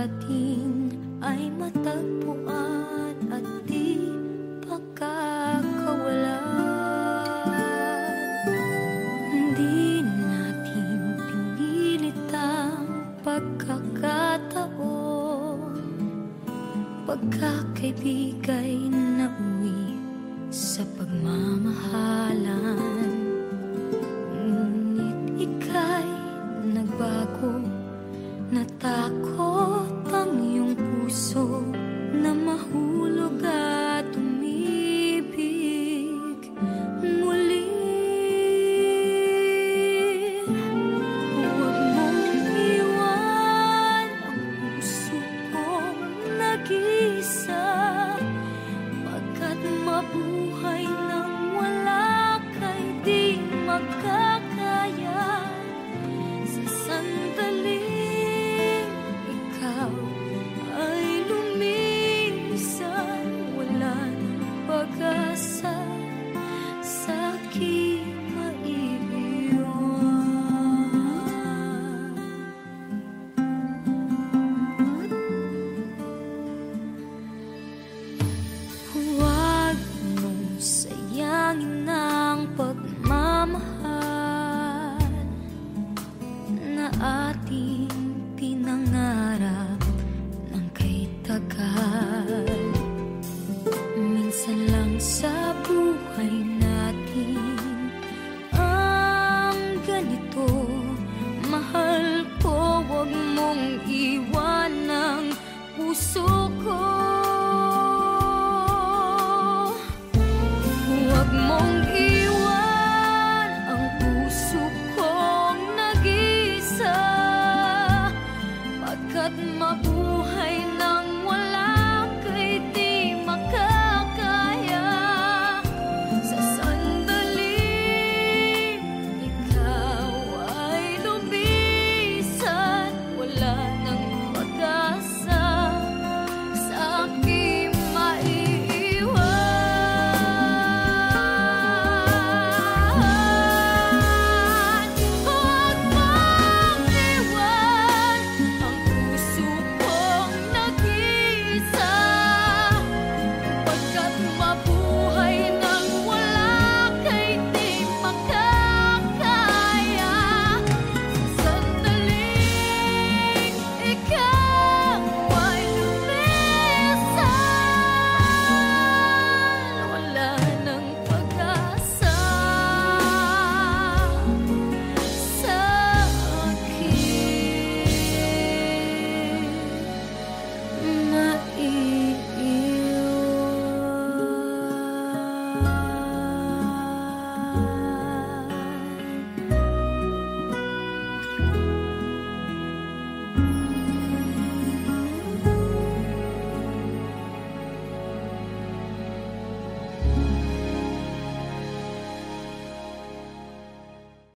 natin ay matagpuan at di pagkakawalan. Hindi natin pinilit ang pagkakataon, pagkakaibig ay nauwi sa pagmamahalan. Natakot ang iyong puso na mahulog atin.